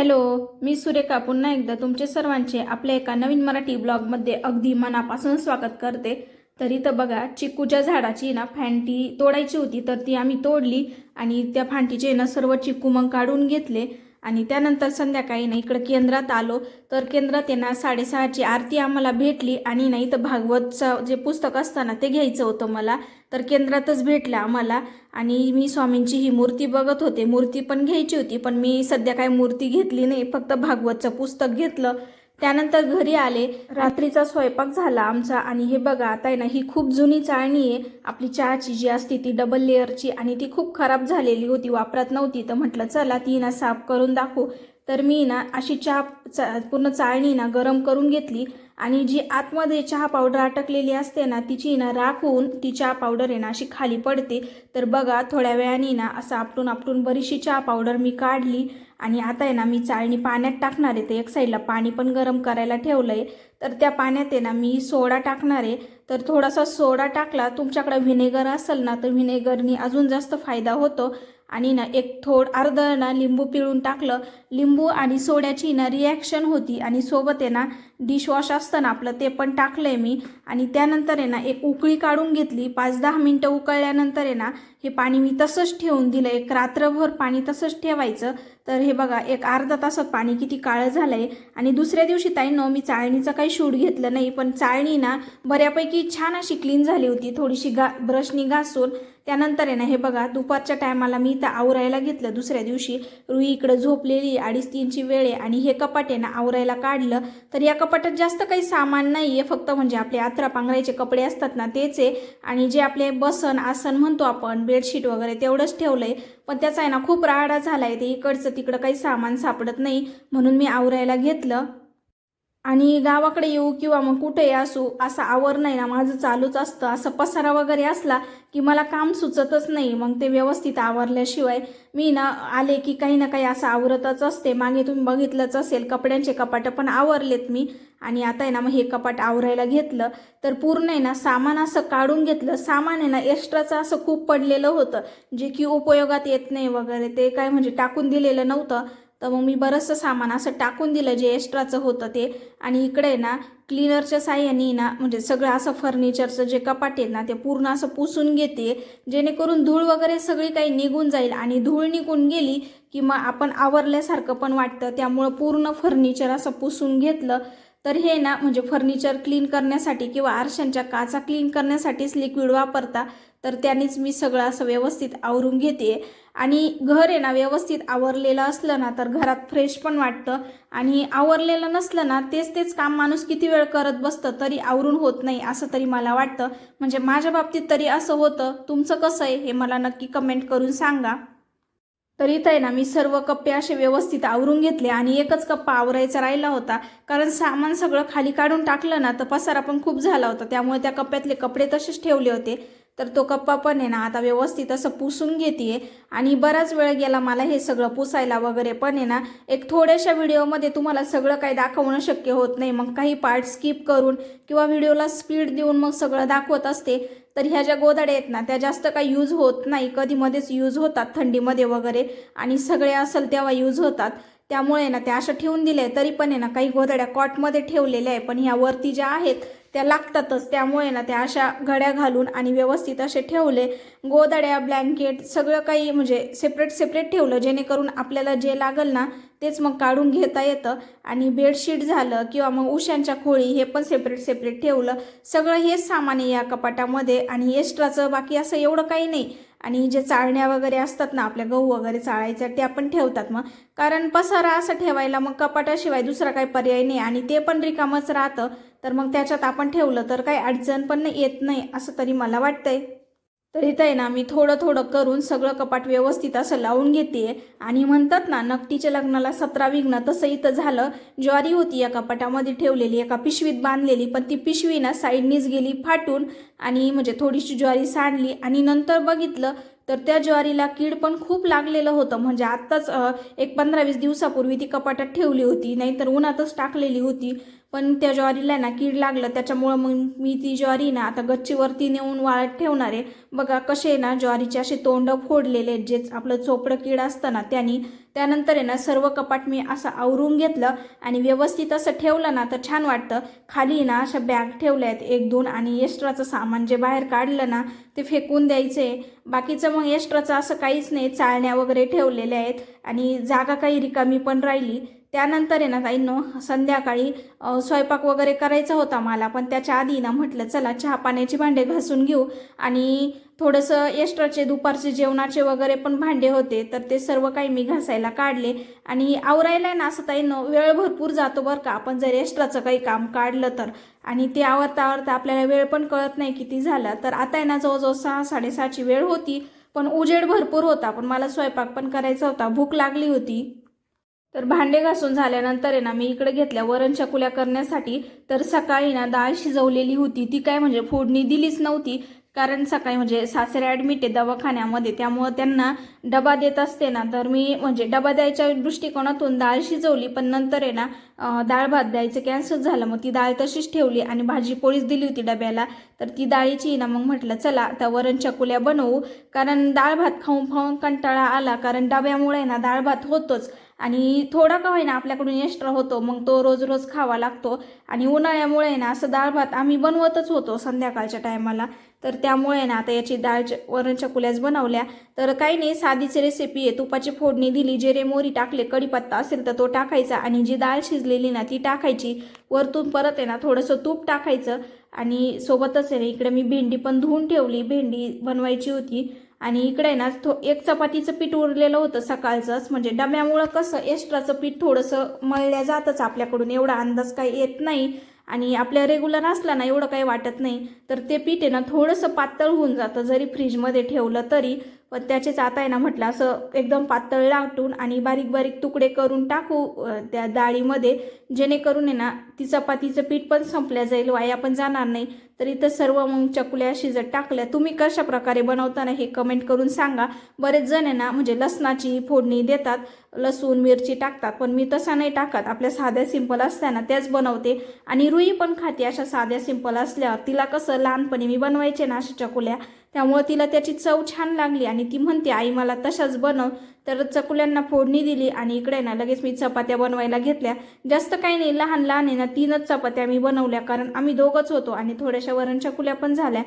Hello मी सुरेखा. पुन्हा एकदा तुमचे सर्वांचे आपल्या एका नवीन मराठी ब्लॉगमध्ये अगदी मनापासून स्वागत करते. तर इथं बघा चिकूच्या झाडाची ना फांटी तोडायची होती तर ती आम्ही तोडली आणि त्या फांटीचे ना सर्व चिकू मग काढून घेतले. आणि त्यानंतर संध्याकाळी ना इकडं केंद्रात आलो. तर केंद्रात आहे ना साडेसहाची आरती आम्हाला भेटली आणि नाही तर भागवतचं जे पुस्तक असतं ना ते घ्यायचं होतं मला. तर केंद्रातच भेटलं आम्हाला आणि मी स्वामींची ही मूर्ती बघत होते. मूर्ती पण घ्यायची होती पण मी सध्या काय मूर्ती घेतली नाही. फक्त भागवतचं पुस्तक घेतलं. त्यानंतर घरी आले. रात्रीचा स्वयंपाक झाला आमचा आणि हे बघा आता आहे ना ही खूप जुनी चाळणी आहे. आपली चहाची जी असते ती डबल लेअरची आणि ती खूप खराब झालेली होती वापरात नव्हती. तर म्हटलं चला ती ना साफ करून दाखवू. तर मी ना अशी चहा चा पूर्ण चाळणी ना गरम करून घेतली आणि जी आतमध्ये चहा पावडर अटकलेली असते ना तिची ना राख होऊन ती चहा पावडर आहे ना अशी खाली पडते. तर बघा थोड्या वेळाने ना असं आपटून आपटून बरीचशी चहा पावडर मी काढली आणि आता आहे ना मी चाळणी पाण्यात टाकणार आहे. तर एक साईडला पाणी पण गरम करायला ठेवलं आहे तर त्या पाण्यात आहे ना मी सोडा टाकणार आहे. तर थोडासा सोडा टाकला तुमच्याकडे व्हिनेगर असेल ना तर व्हिनेगरनी अजून जास्त फायदा होतो. आणि ना एक थोड अर्ध ना लिंबू पिळून टाकलं. लिंबू आणि सोड्याची ना रिॲक्शन होती. आणि सोबत आहे ना डिशवॉश असतं ना आपलं ते पण टाकलं आहे मी. आणि त्यानंतर आहे ना एक उकळी काढून घेतली. पाच दहा मिनटं उकळल्यानंतर आहे ना हे पाणी मी तसंच ठेवून दिलं. एक रात्रभर पाणी तसंच ठेवायचं. तर हे बघा एक अर्धा तासात पाणी किती काळं झालं आहे आणि दुसऱ्या दिवशी ताईनो मी चाळणीचा काही शूट घेतलं नाही पण चाळणी ना बऱ्यापैकी छान अशी क्लीन झाली होती थोडीशी गा ब्रशनी घासून. त्यानंतर आहे ना हे बघा दुपारच्या टायमाला मी इथं आवरायला घेतलं. दुसऱ्या दिवशी रुई इकडं झोपलेली अडीच तीनची वेळ आहे. आणि हे कपाट आहे ना आवरायला काढलं. तर या कपाटात जास्त काही सामान नाही आहे. फक्त म्हणजे आपले आत्रा पांघरायचे कपडे असतात ना तेच आहे. आणि जे आपले बसन आसन म्हणतो आपण बेडशीट वगैरे तेवढंच ठेवलं आहे पण त्याचा आहे ना खूप राडा झाला आहे ते इकडचं तिकडं काही सामान सापडत नाही. म्हणून मी आवरायला घेतलं. आणि गावाकडे येऊ किंवा मग कुठेही असू असं आवर नाही ना माझं चालूच असतं. असं पसारा वगैरे असला की मला काम सुचतच नाही. मग ते व्यवस्थित आवरल्याशिवाय मी ना आले की काही ना काही असं आवरतच असते. मागे तुम्ही बघितलंच असेल कपड्यांचे कपाटं पण आवरलेत मी. आणि आता आहे ना मग हे कपाट आवरायला घेतलं. तर पूर्ण आहे ना सामान असं काढून घेतलं. सामान आहे ना एक्स्ट्राचं असं खूप पडलेलं होतं. जे की उपयोगात येत नाही वगैरे ते काय म्हणजे टाकून दिलेलं नव्हतं. तर मग मी बरंचसं सामान असं टाकून दिलं जे एक्स्ट्राचं होतं ते. आणि इकडे ना क्लिनरच्या साह्याने ना म्हणजे सगळं असं फर्निचरचं जे कपाट आहेत ना ते पूर्ण असं पुसून घेते. जेणेकरून धूळ वगैरे सगळी काही निघून जाईल आणि धूळ निघून गेली की मग आपण आवरल्यासारखं पण वाटतं. त्यामुळं पूर्ण फर्निचर असं पुसून घेतलं. तर हे ना म्हणजे फर्निचर क्लीन करण्यासाठी किंवा आरशांच्या काचा क्लीन करण्यासाठीच लिक्विड वापरता. तर त्यानेच मी सगळं असं व्यवस्थित आवरून घेते. आणि घर आहे ना व्यवस्थित आवरलेलं असलं ना तर घरात फ्रेश पण वाटतं. आणि आवरलेलं नसलं ना तेच तेच काम माणूस किती वेळ करत बसतं तरी आवरून होत नाही असं तरी मला वाटतं. म्हणजे माझ्या बाबतीत तरी असं होतं. तुमचं कसं आहे हे मला नक्की कमेंट करून सांगा. तर इथं आहे ना मी सर्व कप्पे असे व्यवस्थित आवरून घेतले आणि एकच कप्पा आवरायचा राहिला होता. कारण सामान सगळं खाली काढून टाकलं ना तर पसारा पण खूप झाला होता. त्यामुळे त्या कप्प्यातले कपडे तसेच ठेवले होते. तर तो कप्पा पण आहे ना आता व्यवस्थित असं पुसून घेते आणि बराच वेळ गेला मला हे सगळं पुसायला वगैरे पण आहे ना एक थोड्याशा व्हिडिओमध्ये तुम्हाला सगळं काही दाखवणं शक्य होत नाही. मग काही पार्ट स्किप करून किंवा व्हिडिओला स्पीड देऊन मग सगळं दाखवत असते. तर ह्या ज्या गोदाड्या आहेत ना त्या जास्त काही यूज होत नाही. कधी मध्येच यूज होतात थंडीमध्ये वगैरे. आणि सगळे असेल तेव्हा यूज होतात. त्यामुळे ना त्या अशा ठेवून दिल्या तरी पण आहे ना काही गोदाड्या कॉटमध्ये ठेवलेल्या आहे पण ह्या वरती ज्या आहेत त्या लागतातच. त्यामुळे ना त्या अशा घड्या घालून आणि व्यवस्थित असे ठेवले. गोदड्या ब्लँकेट सगळं काही म्हणजे सेपरेट सेपरेट ठेवलं. जेणेकरून आपल्याला जे लागल ना तेच मग काढून घेता येतं. आणि बेडशीट झालं किंवा मग उशांच्या खोळी हे पण सेपरेट सेपरेट ठेवलं. सगळं हेच सामान आहे या कपाटामध्ये. आणि एक्स्ट्राचं बाकी असं एवढं काही नाही. आणि जे चाळण्या वगैरे असतात ना आपल्या गहू वगैरे चाळायच्या त्या पण ठेवतात मग. कारण पसारा असं ठेवायला मग कपाटाशिवाय दुसरा काही पर्याय नाही आणि ते पण रिकामच राहतं. तर मग त्याच्यात आपण ठेवलं तर काही अडचण पण येत नाही असं तरी मला वाटतंय. तर इथं आहे ना मी थोडं थोडं करून सगळं कपाट व्यवस्थित असं लावून घेते. आणि म्हणतात ना नकटीच्या लग्नाला सतरा विघ्न तसं इथं झालं. ज्वारी होती या कपाटामध्ये ठेवलेली एका पिशवीत बांधलेली पण ती पिशवी ना साईडनीच गेली फाटून आणि म्हणजे थोडीशी ज्वारी सांडली आणि नंतर बघितलं तर त्या ज्वारीला कीड पण खूप लागलेलं होतं. म्हणजे आत्ताच एक पंधरा वीस दिवसापूर्वी ती कपाटात ठेवली होती नाहीतर उन्हातच टाकलेली होती. पण त्या ज्वारीला ना कीड लागलं त्याच्यामुळं मग मी ती ज्वारी ना आता गच्चीवरती नेऊन वाळत ठेवणार आहे. बघा कसे ना ज्वारीचे असे तोंड फोडलेले आहेत जे आपलं चोपडं कीड असतं ना त्यांनी. त्यानंतर आहे ना सर्व कपाट मी असं आवरून घेतलं आणि व्यवस्थित असं ठेवलं ना तर छान वाटतं. खाली ना अशा बॅग ठेवल्या आहेत एक दोन आणि एक्स्ट्राचं सामान जे बाहेर काढलं ना ते फेकून द्यायचे. बाकीचं मग एक्स्ट्राचं असं काहीच नाही चाळण्या वगैरे ठेवलेल्या आहेत आणि जागा काही रिकामी पण राहिली. त्यानंतर आहे ना ताईंनो संध्याकाळी स्वयंपाक वगैरे करायचा होता मला पण त्याच्या आधी ना म्हटलं चला चहा पाण्याची भांडे घासून घेऊ. आणि थोडंसं एक्स्ट्राचे दुपारचे जेवणाचे वगैरे पण भांडे होते तर ते सर्व काही मी घासायला काढले. आणि आवरायला ना असं ताईंनो वेळ भरपूर जातो बरं का आपण जर एक्स्ट्राचं काही काम काढलं तर. आणि ते आवरता आवरता आपल्याला वेळ पण कळत नाही किती झाला. तर आता आहे ना जवळजवळ सहा साडेसहाची वेळ होती पण उजेड भरपूर होता पण मला स्वयंपाक पण करायचा होता भूक लागली होती. तर भांडे घासून झाल्यानंतर आहे ना मी इकडे घेतल्या वरण चकुल्या करण्यासाठी तर सकाळी ना डाळ शिजवलेली होती. ती काय म्हणजे फोडणी दिलीच नव्हती कारण सकाळी म्हणजे सासरे ॲडमिट आहे दवाखान्यामध्ये त्यामुळं त्यांना डबा देत असते ना. तर मी म्हणजे डबा द्यायच्या दृष्टिकोनातून डाळ शिजवली पण नंतर आहे ना डाळ भात द्यायचं कॅन्सल झालं. मग ती डाळ तशीच ठेवली आणि भाजी पोळीच दिली होती डब्याला. तर ती डाळीची ना मग म्हटलं चला आता वरण चकुल्या बनवू. कारण डाळ भात खाऊन खाऊन कंटाळा आला कारण डब्यामुळे ना डाळ भात होतोच. आणि थोडा का होईना आपल्याकडून एक्स्ट्रा होतो मग तो रोज रोज खावा लागतो. आणि उन्हाळ्यामुळे ना असं डाळ भात आम्ही बनवतच होतो संध्याकाळच्या टायमाला. तर त्यामुळे ना आता याची डाळ वरण चकुल्याच बनवल्या. तर काही नाही साधीच रेसिपी आहे. तुपाची फोडणी दिली जिरे मोरी टाकले कढीपत्ता असेल तर तो टाकायचा. आणि जी डाळ शिजलेली ना ती टाकायची. वरतून परत आहे ना थोडंसं तूप टाकायचं. आणि सोबतच आहे ना इकडे मी भेंडी पण धुवून ठेवली. भेंडी बनवायची होती. आणि इकडे आहे ना थो एक चपातीचं पीठ उरलेलं होतं सकाळचंच म्हणजे डब्यामुळं कसं एक्स्ट्राचं पीठ थोडंसं मळल्या जातच आपल्याकडून एवढा अंदाज काही येत नाही. आणि आपल्या रेग्युलर असला ना एवढं काही वाटत नाही. तर ते पीठ आहे ना थोडंसं पातळ होऊन जातं जरी फ्रीजमध्ये ठेवलं तरी. पण त्याचेच आता आहे ना म्हटलं असं एकदम पातळ लाटून आणि बारीक बारीक तुकडे करून टाकू त्या डाळीमध्ये. जेणेकरून आहे ना ती चपातीचं पीठ पण संपल्या जाईल वाया पण जाणार नाही. तर इथं सर्व मग चकुल्या शिजत टाकल्या. तुम्ही कशा प्रकारे बनवताना हे कमेंट करून सांगा. बरेच जण आहे ना म्हणजे लसणाची फोडणी देतात लसूण मिरची टाकतात पण मी तसा नाही टाकत. आपल्या साध्या सिंपल असताना ना त्याच बनवते. आणि रुई पण खाते अशा साध्या सिंपल असल्यावर. तिला कसं लहानपणी मी बनवायचे ना अशा चकुल्या त्यामुळं तिला त्याची चव छान लागली आणि ती म्हणते आई मला तशाच बनव. तर चकुल्यांना फोडणी दिली आणि इकडे ना लगेच मी चपात्या बनवायला घेतल्या. जास्त काही नाही लहान लहान आहे ना तीनच चपात्या मी बनवल्या कारण आम्ही दोघंच होतो आणि थोड्याशा वरण चकुल्या पण झाल्या.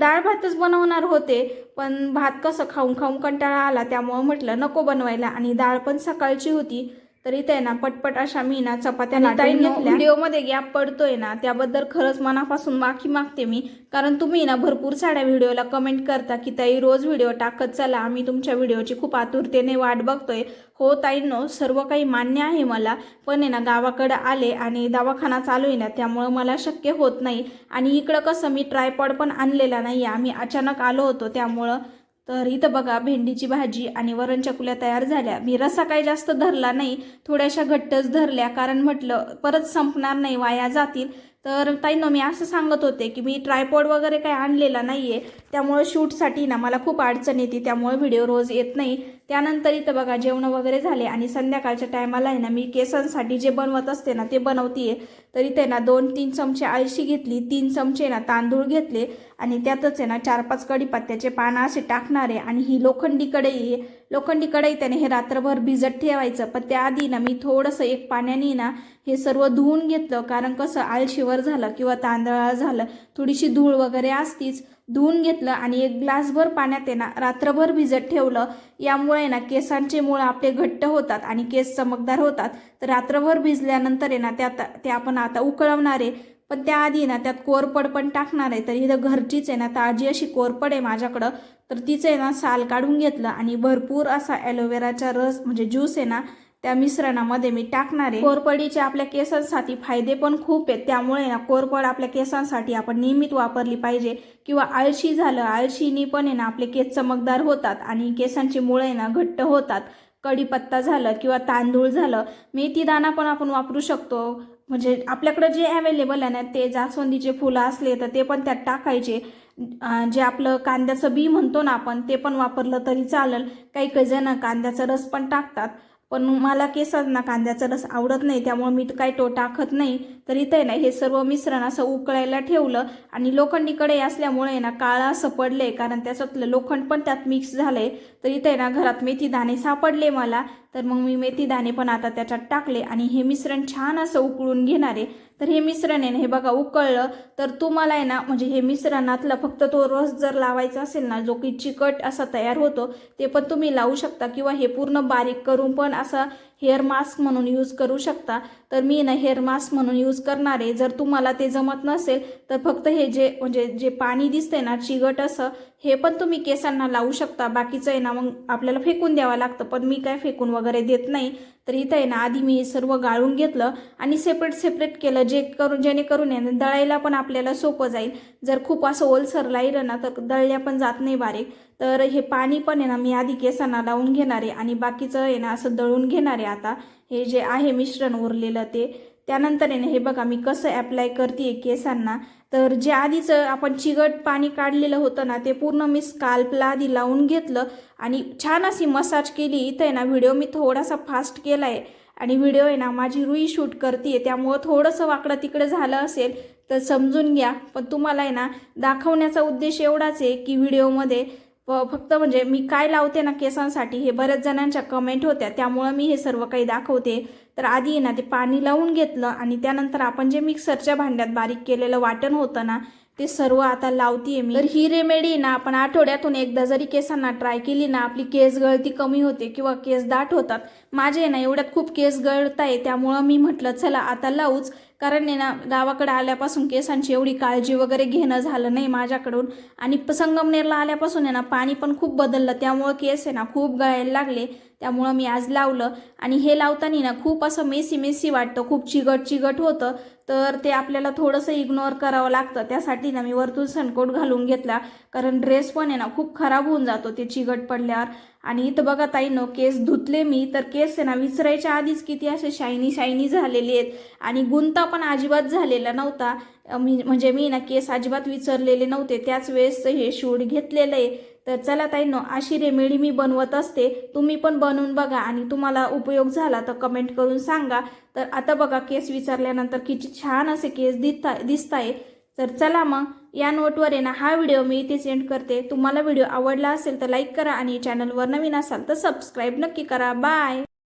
डाळ भातच बनवणार होते पण भात कसं खाऊन खाऊन कंटाळा आला त्यामुळं म्हटलं नको बनवायला. आणि डाळ पण सकाळची होती. तर इथे आहे ना पटपट अशा मी ना चपात्या लाटून घेतल्या. व्हिडिओमध्ये गॅप पडतोय ना त्याबद्दल खरंच मनापासून माफी मागते मी. कारण तुम्ही ना भरपूर साऱ्या व्हिडिओला कमेंट करता की ताई रोज व्हिडिओ टाकत चला. आम्ही तुमच्या व्हिडिओची खूप आतुरतेने वाट बघतोय. हो ताईंनो सर्व काही मान्य आहे मला. पण आहे ना गावाकडे आले आणि दवाखाना चालू आहे ना त्यामुळं मला शक्य होत नाही. आणि इकडं कसं मी ट्रायपॉड पण आणलेला नाही आम्ही अचानक आलो होतो त्यामुळं तर इथं बघा भेंडीची भाजी आणि वरण चकुल्या तयार झाल्या. मी रसा काही जास्त धरला नाही थोड्याशा घट्टच धरल्या. कारण म्हटलं परत संपणार नाही वाया जातील. तर ताईनं मी असं सांगत होते की मी ट्रायपॉड वगैरे काही आणलेला नाही आहे त्यामुळं शूटसाठी ना मला खूप अडचण येते. त्यामुळे व्हिडिओ रोज येत नाही. त्यानंतर इथं बघा जेवण वगैरे झाले आणि संध्याकाळच्या टायमाला आहे ना मी केसांसाठी जे बनवत असते ना ते बनवतीये. तर इथे ना दोन तीन चमचे आळशी घेतली तीन चमचे ना तांदूळ घेतले आणि त्यातच आहे ना चार पाच कढीपत्त्याचे पानं असे टाकणारे आणि ही लोखंडी कढई आहे. लोखंडी कढई त्याने हे रात्रभर भिजत ठेवायचं. पण त्याआधी ना मी थोडंसं एक पाण्याने ना हे सर्व धुवून घेतलं. कारण कसं आळशी आळशीवर झालं किंवा तांदळा झालं थोडीशी धूळ वगैरे असतीच धुवून घेतलं आणि एक ग्लासभर पाण्यात आहे ना रात्रभर भिजत ठेवलं. यामुळे ना केसांचे मूळ आपले घट्ट होतात आणि केस चमकदार होतात. तर रात्रभर भिजल्यानंतर आहे ना त्यात ते आपण आता उकळवणार आहे. पण त्याआधी ना त्यात कोरपड पण टाकणार आहे. तर इथं घरचीच आहे ना ताजी अशी कोरपड आहे माझ्याकडं. तर तिचं आहे ना साल काढून घेतलं आणि भरपूर असा ॲलोवेराचा रस म्हणजे ज्यूस आहे ना त्या मिश्रणामध्ये मी टाकणार. आहे कोरपडीचे आपल्या केसांसाठी फायदे पण खूप आहेत. त्यामुळे ना कोरपड आपल्या केसांसाठी आपण नियमित वापरली पाहिजे. किंवा आळशी झालं आळशीनी पण आहे ना आपले केस चमकदार होतात आणि केसांची मुळे ना घट्ट होतात. कढीपत्ता झालं किंवा तांदूळ झालं मेथी दाणा पण आपण वापरू शकतो. म्हणजे आपल्याकडे जे अवेलेबल आहे ना ते जास्वंदीचे फुलं असले तर ते पण त्यात टाकायचे. जे आपलं कांद्याचं बी म्हणतो ना आपण ते पण वापरलं तरी चालेल. काही काही जण कांद्याचा रस पण टाकतात. पण मला केसांना कांद्याचा रस आवडत नाही त्यामुळे मी काय तो टाकत नाही. तर इथं आहे ना हे सर्व मिश्रण असं उकळायला ठेवलं आणि लोखंडीकडे असल्यामुळे आहे ना काळं असं पडले. कारण त्याच्यातलं लोखंड पण त्यात मिक्स झालंय. तर इथं आहे ना घरात मेथी दाणे सापडले मला. तर मग मी मेथी दाणे पण आता त्याच्यात टाकले आणि हे मिश्रण छान असं उकळून घेणार. आहे तर हे मिश्रण आहे ना हे बघा उकळलं तर तुम्हाला आहे ना म्हणजे हे मिश्रणातला फक्त तो रस जर लावायचा असेल ना जो की चिकट असा तयार होतो ते पण तुम्ही लावू शकता किंवा हे पूर्ण बारीक करून पण असा हेअर मास्क म्हणून यूज करू शकता. तर मी ना हेअर मास्क म्हणून यूज करणार आहे. जर तुम्हाला ते जमत नसेल तर फक्त हे जे म्हणजे जे पाणी दिसतंय ना चिगट असं हे पण तुम्ही केसांना लावू शकता. बाकीचं आहे ना मग आपल्याला फेकून द्यावं लागतं. पण मी काय फेकून वगैरे देत नाही. तर इथं आहे ना आधी मी हे सर्व गाळून घेतलं आणि सेपरेट सेपरेट केलं जे करून जेणेकरून आहे ना दळायला पण आपल्याला सोपं जाईल. जर खूप असं ओलसर राहिलं ना तर दळल्या पण जात नाही बारीक. तर हे पाणी पण आहे ना मी आधी केसांना लावून घेणार आहे आणि बाकीचं आहे ना असं दळून घेणार आहे आता. हे जे आहे मिश्रण उरलेलं ते. त्यानंतर आहे ना हे बघा मी कसं ॲप्लाय करते केसांना. तर जे आधीच आपण चिगट पाणी काढलेलं होतं ना ते पूर्ण मी स्काल्पला आधी लावून घेतलं आणि छान अशी मसाज केली. इथं आहे ना व्हिडिओ मी थोडासा फास्ट केला आहे आणि व्हिडिओ आहे ना माझी रुई शूट करते त्यामुळं थोडंसं वाकडं तिकडे झालं असेल तर समजून घ्या. पण तुम्हाला आहे ना दाखवण्याचा उद्देश एवढाच आहे की व्हिडिओमध्ये व फक्त म्हणजे मी काय लावते ना केसांसाठी हे बऱ्याच जणांच्या कमेंट होत्या. त्यामुळं मी हे सर्व काही दाखवते. तर आधी आहे ना ते पाणी लावून घेतलं आणि त्यानंतर आपण जे मिक्सरच्या भांड्यात बारीक केलेलं वाटण होतं ना ते सर्व आता लावतीये मी. तर ही रेमेडी ना आपण आठवड्यातून एकदा जरी केसांना ट्राय केली ना आपली केस गळती कमी होते किंवा केस दाट होतात. माझे ना एवढ्यात खूप केस गळत आहे त्यामुळं मी म्हटलं चला आता लावूच. कारण आहे ना गावाकडे आल्यापासून केसांची एवढी काळजी वगैरे घेणं झालं नाही माझ्याकडून. आणि संगमनेरला आल्यापासून आहे ना पाणी पण खूप बदललं. त्यामुळं केस आहे ना खूप गळायला लागले. त्यामुळं मी आज लावलं. आणि हे लावताना ना खूप असं मेसी मेसी वाटतं. खूप चिगट चिगट होतं. तर ते आपल्याला थोडंसं इग्नोर करावं लागतं. त्यासाठी ना मी वरतून सनकोट घालून घेतला. कारण ड्रेस पण आहे ना खूप खराब होऊन जातो ते चिगट पडल्यावर. आणि इथं बघा ताई नो केस धुतले मी तर केस आहे ना विसरायच्या आधीच किती असे शायनी शायनी झालेले आहेत. आणि गुंता पण अजिबात झालेला नव्हता. मी म्हणजे मी ना केस अजिबात विसरलेले नव्हते. त्याच वेळेस हे शूट घेतलेलं आहे. तर चला ताई नो अशी रेमेडी मी बनवत असते. तुम्ही पण बनवून बघा आणि तुम्हाला उपयोग झाला तर कमेंट करून सांगा. तर आता बघा केस विचारल्यानंतर किती छान असे केस दिसता दिसताय तर चला मग या नोटवर आहे ना हा व्हिडिओ मी इथे सेंड करते. तुम्हाला व्हिडिओ आवडला असेल तर लाईक करा आणि चॅनलवर नवीन असाल तर सबस्क्राईब नक्की करा. बाय